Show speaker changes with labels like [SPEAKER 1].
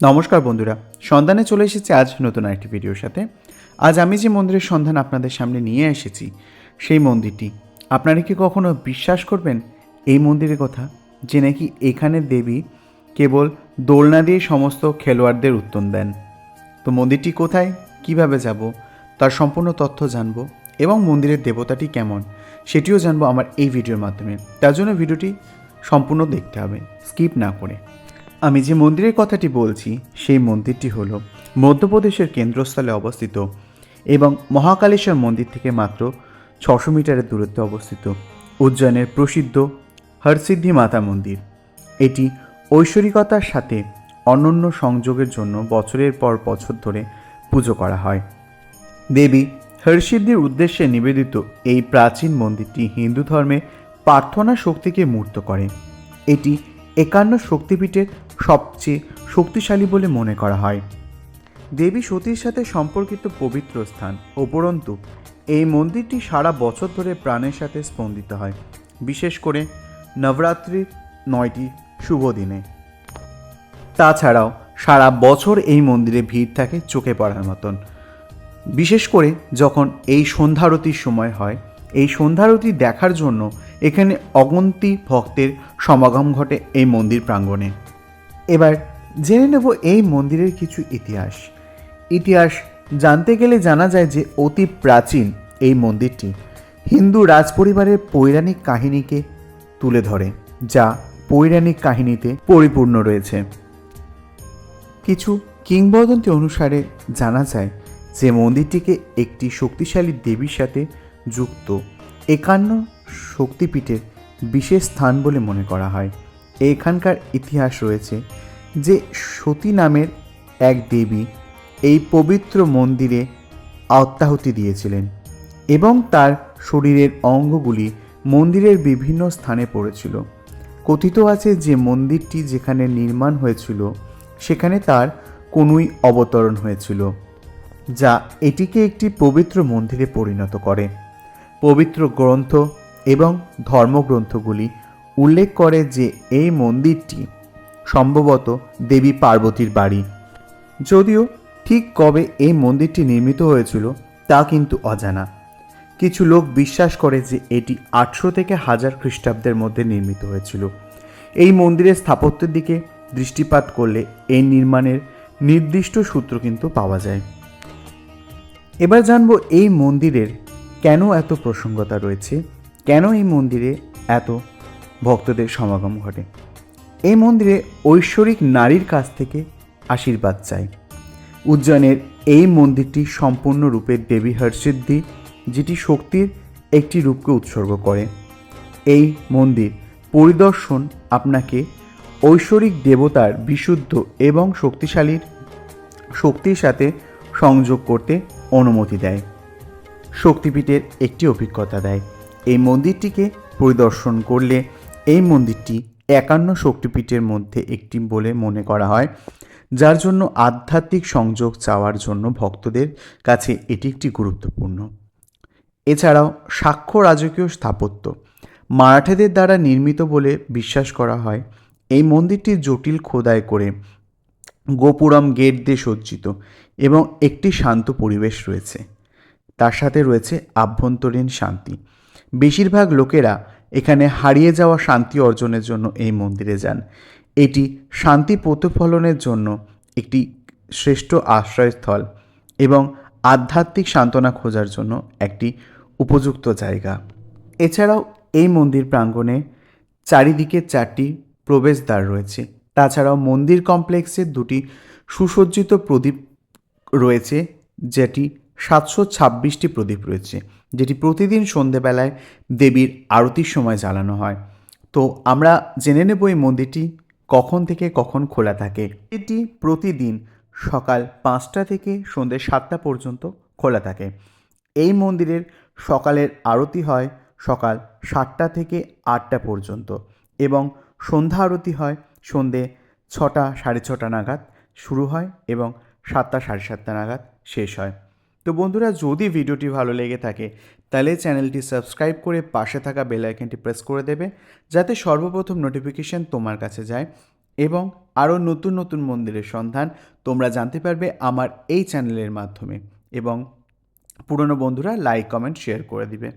[SPEAKER 1] নমস্কার বন্ধুরা, সন্ধানে চলে এসেছি আজ নতুন একটি ভিডিওর সাথে। আজ আমি যে মন্দিরের সন্ধান আপনাদের সামনে নিয়ে এসেছি, সেই মন্দিরটি। আপনারা কি কখনো বিশ্বাস করবেন এই মন্দিরের কথা? যে নাকি এখানে দেবী কেবল দোলনা দিয়ে সমস্ত খেলোয়াড়দের উত্তর দেন। তো মন্দিরটি কোথায়? কীভাবে যাব? তার সম্পূর্ণ তথ্য জানব এবং মন্দিরের দেবতাটি কেমন, সেটিও জানব আমার এই ভিডিওর মাধ্যমে। তার জন্য ভিডিওটি সম্পূর্ণ দেখতে হবে, স্কিপ না করে। আমি যে মন্দিরের কথাটি বলছি, সেই মন্দিরটি হল মধ্যপ্রদেশের কেন্দ্রস্থলে অবস্থিত এবং মহাকালেশ্বর মন্দির থেকে মাত্র ছশো মিটারের দূরত্বে অবস্থিত উজ্জয়নের প্রসিদ্ধ হরসিদ্ধি মাতা মন্দির। এটি ঐশ্বরিকতার সাথে অনন্য সংযোগের জন্য বছরের পর বছর ধরে পুজো করা হয়। দেবী হরসিদ্ধির উদ্দেশ্যে নিবেদিত এই প্রাচীন মন্দিরটি হিন্দু ধর্মে প্রার্থনা শক্তিকে মূর্ত করে। এটি একান্ন শক্তিপীঠের সবচেয়ে শক্তিশালী বলে মনে করা হয়। দেবী সতীর সাথে সম্পর্কিত পবিত্র স্থান, উপরন্তু, এই মন্দিরটি সারা বছর ধরে প্রাণের সাথে স্পন্দিত হয়, বিশেষ করে নবরাত্রির নয়টি শুভ দিনে। তাছাড়াও, সারা বছর এই মন্দিরে ভিড় থাকে চোখে পড়ার মতন। বিশেষ করে যখন এই সন্ধ্যারতির সময় হয় এই সন্ধ্যারতি দেখার জন্য এখানে অগন্তি ভক্তের সমাগম ঘটে এই মন্দির প্রাঙ্গণে। এবার জেনে নেব এই মন্দিরের কিছু ইতিহাস। ইতিহাস জানতে গেলে জানা যায় যে অতি প্রাচীন এই মন্দিরটি হিন্দু রাজপরিবারের পৌরাণিক কাহিনীকে তুলে ধরে, যা পৌরাণিক কাহিনীতে পরিপূর্ণ রয়েছে। কিছু কিংবদন্তি অনুসারে জানা যায় যে মন্দিরটিকে একটি শক্তিশালী দেবীর সাথে যুক্ত। একান্ন শক্তিপীঠের বিশেষ স্থান বলে মনে করা হয়। এখানকার ইতিহাস রয়েছে যে সতী নামের এক দেবী এই পবিত্র মন্দিরে আত্মাহুতি দিয়েছিলেন এবং তার শরীরের অঙ্গগুলি মন্দিরের বিভিন্ন স্থানে পড়েছিল। কথিত আছে যে মন্দিরটি যেখানে নির্মাণ হয়েছিল, সেখানে তার কোনোই অবতরণ হয়েছিল, যা এটিকে একটি পবিত্র মন্দিরে পরিণত করে। পবিত্র গ্রন্থ এবং ধর্মগ্রন্থগুলি উল্লেখ করে যে এই মন্দিরটি সম্ভবত দেবী পার্বতীর বাড়ি। যদিও ঠিক কবে এই মন্দিরটি নির্মিত হয়েছিল তা কিন্তু অজানা। কিছু লোক বিশ্বাস করে যে এটি আটশো থেকে হাজার খ্রিস্টাব্দের মধ্যে নির্মিত হয়েছিল। এই মন্দিরের স্থাপত্যের দিকে দৃষ্টিপাত করলে এই নির্মাণের নির্দিষ্ট সূত্র কিন্তু পাওয়া যায়। এবার জানব এই মন্দিরের কেন এত প্রসঙ্গতা রয়েছে? কেন এই মন্দিরে এত ভক্তদের সমাগম ঘটে? এই মন্দিরে ঐশ্বরিক নারীর কাছ থেকে আশীর্বাদ চাই। উজ্জয়নের এই মন্দিরটি সম্পূর্ণরূপে দেবী হরসিদ্ধি, যেটি শক্তির একটি রূপকে উৎসর্গ করে। এই মন্দির পরিদর্শন আপনাকে ঐশ্বরিক দেবতার বিশুদ্ধ এবং শক্তিশালীর শক্তির সাথে সংযোগ করতে অনুমতি দেয়। শক্তিপীঠের একটি অভিজ্ঞতা দেয়। এই মন্দিরটিকে পরিদর্শন করলে এই মন্দিরটি একান্ন শক্তিপীঠের মধ্যে একটি বলে মনে করা হয়, যার জন্য আধ্যাত্মিক সংযোগ চাওয়ার জন্য ভক্তদের কাছে এটি একটি গুরুত্বপূর্ণ। এছাড়াও সাক্ষ্য রাজকীয় স্থাপত্য মারাঠাদের দ্বারা নির্মিত বলে বিশ্বাস করা হয়। এই মন্দিরটি জটিল খোদাই করে গোপুরম গেট দিয়ে সজ্জিত এবং একটি শান্ত পরিবেশ রয়েছে। তার সাথে রয়েছে আভ্যন্তরীণ শান্তি। বেশিরভাগ লোকেরা এখানে হারিয়ে যাওয়া শান্তি অর্জনের জন্য এই মন্দিরে যান। এটি শান্তি প্রতিফলনের জন্য একটি শ্রেষ্ঠ আশ্রয়স্থল এবং আধ্যাত্মিক সান্ত্বনা খোঁজার জন্য একটি উপযুক্ত জায়গা। এছাড়াও এই মন্দির প্রাঙ্গণে চারিদিকে চারটি প্রবেশদ্বার রয়েছে। তাছাড়াও মন্দির কমপ্লেক্সে দুটি সুসজ্জিত প্রদীপ রয়েছে, যেটি সাতশো ছাব্বিশটি প্রদীপ রয়েছে, যেটি প্রতিদিন সন্ধেবেলায় দেবীর আরতির সময় জ্বালানো হয়। তো আমরা জেনে নেব এই মন্দিরটি কখন থেকে কখন খোলা থাকে। এটি প্রতিদিন সকাল পাঁচটা থেকে সন্ধ্যে সাতটা পর্যন্ত খোলা থাকে। এই মন্দিরের সকালের আরতি হয় সকাল সাতটা থেকে আটটা পর্যন্ত এবং সন্ধ্যা আরতি হয় সন্ধে ছটা সাড়ে ছটা নাগাদ শুরু হয় এবং সাতটা সাড়ে সাতটা নাগাদ শেষ হয়। তো বন্ধুরা, যদি ভিডিওটি ভালো লেগে থাকে, তাহলে চ্যানেলটি সাবস্ক্রাইব করে পাশে থাকা বেল আইকনটি প্রেস করে দেবে, যাতে সর্বপ্রথম নোটিফিকেশন তোমার কাছে যায় এবং আরও নতুন নতুন মন্দিরের সন্ধান তোমরা জানতে পারবে আমার এই চ্যানেলের মাধ্যমে। এবং পুরনো বন্ধুরা লাইক কমেন্ট শেয়ার করে দিবে।